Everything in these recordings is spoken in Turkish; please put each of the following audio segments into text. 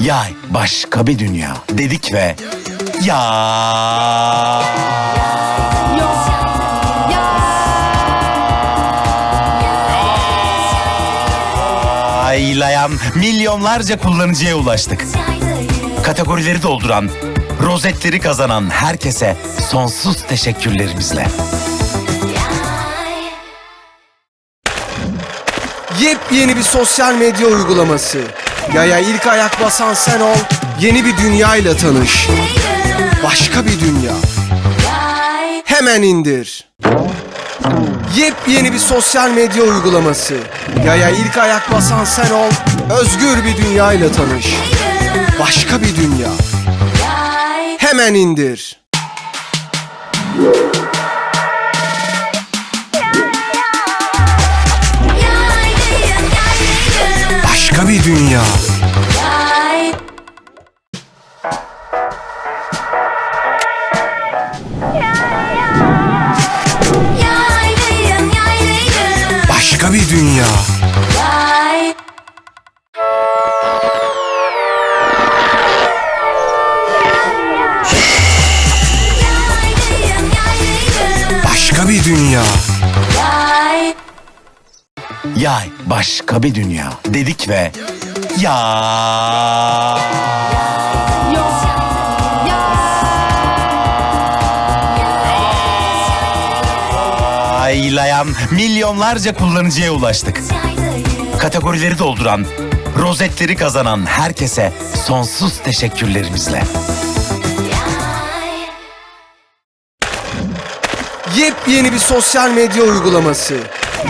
Yay başka bir dünya dedik ve ya aylayan milyonlarca kullanıcıya ulaştık. Kategorileri dolduran, rozetleri kazanan herkese sonsuz teşekkürlerimizle. Yepyeni bir sosyal medya uygulaması. Yaya ilk ayak basan sen ol, yeni bir dünyayla tanış. Başka bir dünya. Hemen indir. Yepyeni bir sosyal medya uygulaması. Yaya ilk ayak basan sen ol, özgür bir dünyayla tanış. Başka bir dünya. Hemen indir. Başka bir dünya. Başka bir dünya. Başka bir dünya. Yay başka bir dünya dedik ve ya aylayan milyonlarca kullanıcıya ulaştık. Kategorileri dolduran, rozetleri kazanan herkese sonsuz teşekkürlerimizle. Yepyeni bir sosyal medya uygulaması.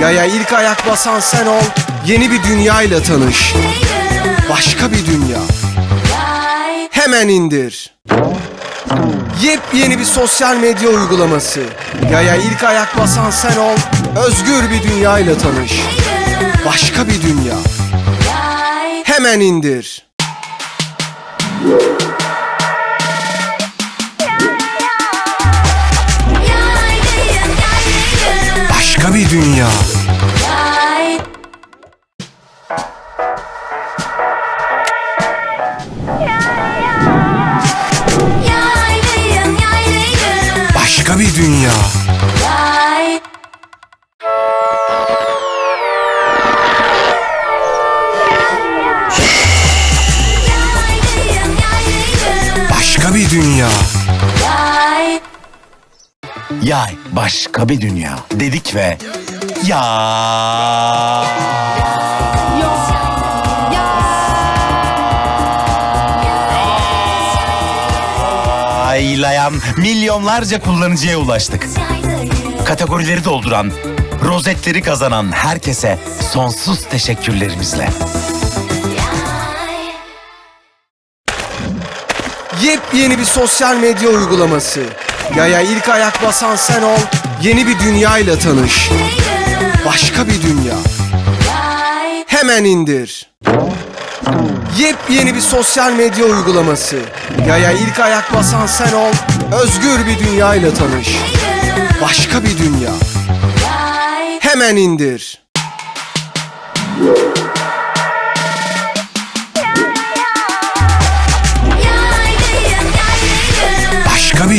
Yaya ilk ayak basan sen ol, yeni bir dünyayla tanış. Başka bir dünya. Hemen indir. Yepyeni bir sosyal medya uygulaması. Yaya ilk ayak basan sen ol, özgür bir dünyayla tanış. Başka bir dünya. Hemen indir. Başka bir dünya. Başka bir dünya. Başka bir dünya. Yay başka bir dünya dedik ve ya aylayan milyonlarca kullanıcıya ulaştık. Kategorileri dolduran, rozetleri kazanan herkese sonsuz teşekkürlerimizle. Yepyeni bir sosyal medya uygulaması. Yaya ilk ayak basan sen ol, yeni bir dünyayla tanış. Başka bir dünya. Hemen indir. Yepyeni bir sosyal medya uygulaması. Yaya ilk ayak basan sen ol, özgür bir dünyayla tanış. Başka bir dünya. Hemen indir. Başka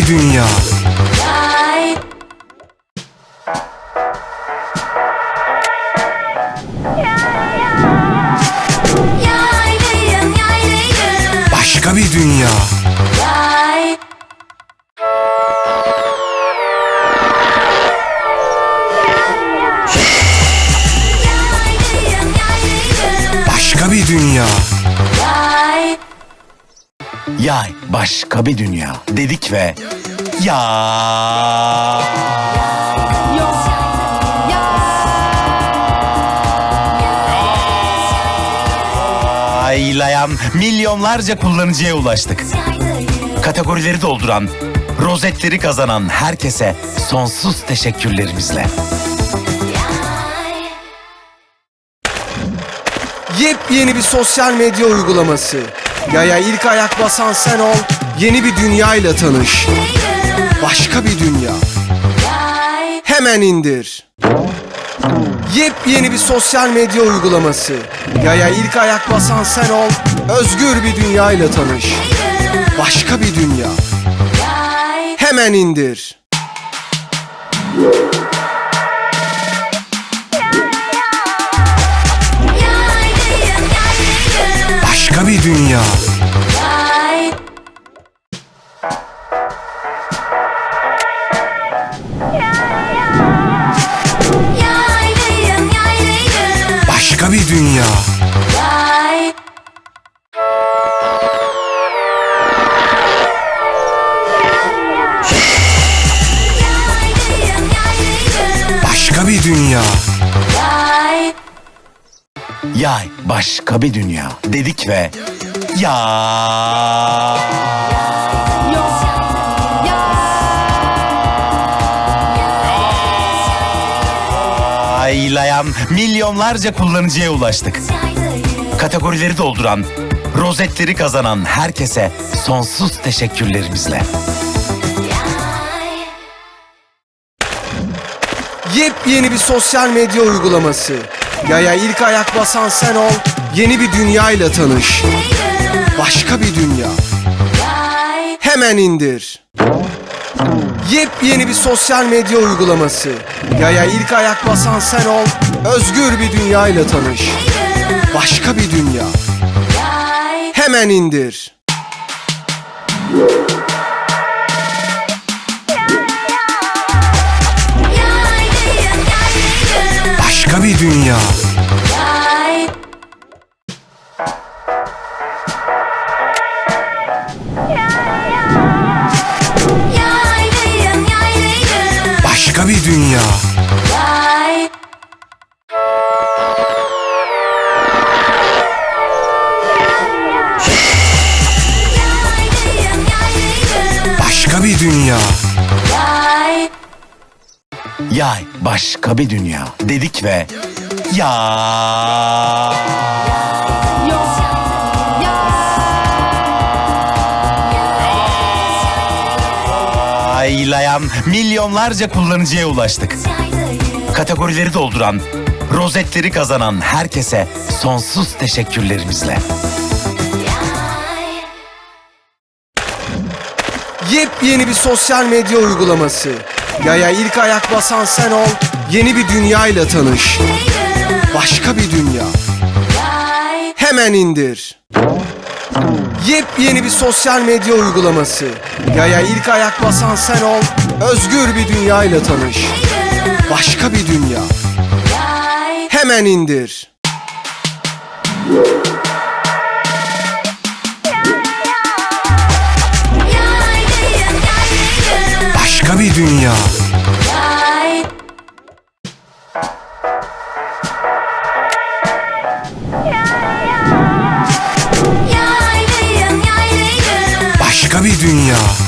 bir dünya. Başka bir dünya. Yay başka bir dünya dedik ve ya aylayan milyonlarca kullanıcıya ulaştık. Kategorileri dolduran, rozetleri kazanan herkese sonsuz teşekkürlerimizle. Yepyeni bir sosyal medya uygulaması. Yaya ilk ayak basan sen ol, yeni bir dünyayla tanış. Başka bir dünya. Hemen indir. Yepyeni bir sosyal medya uygulaması. Yaya ilk ayak basan sen ol, özgür bir dünyayla tanış. Başka bir dünya. Hemen indir. Başka bir dünya. Başka bir dünya. Başka bir dünya. Yay başka bir dünya dedik ve ya aylayan milyonlarca kullanıcıya ulaştık. Kategorileri dolduran, rozetleri kazanan herkese sonsuz teşekkürlerimizle. Yepyeni bir sosyal medya uygulaması. Yaya ilk ayak basan sen ol. Yeni bir dünyayla tanış. Başka bir dünya. Hemen indir. Yepyeni bir sosyal medya uygulaması. Yaya ilk ayak basan sen ol. Özgür bir dünyayla tanış. Başka bir dünya. Hemen indir. Başka bir dünya. Başka bir dünya. Başka bir dünya. Yay başka bir dünya dedik ve ya aylayan milyonlarca kullanıcıya ulaştık. Kategorileri dolduran, rozetleri kazanan herkese sonsuz teşekkürlerimizle. Yepyeni bir sosyal medya uygulaması. Yaya ilk ayak basan sen ol. Yeni bir dünyayla tanış. Başka bir dünya. Hemen indir. Yepyeni bir sosyal medya uygulaması. Yaya ilk ayak basan sen ol. Özgür bir dünyayla tanış. Başka bir dünya. Hemen indir. Başka dünya. Başka bir dünya.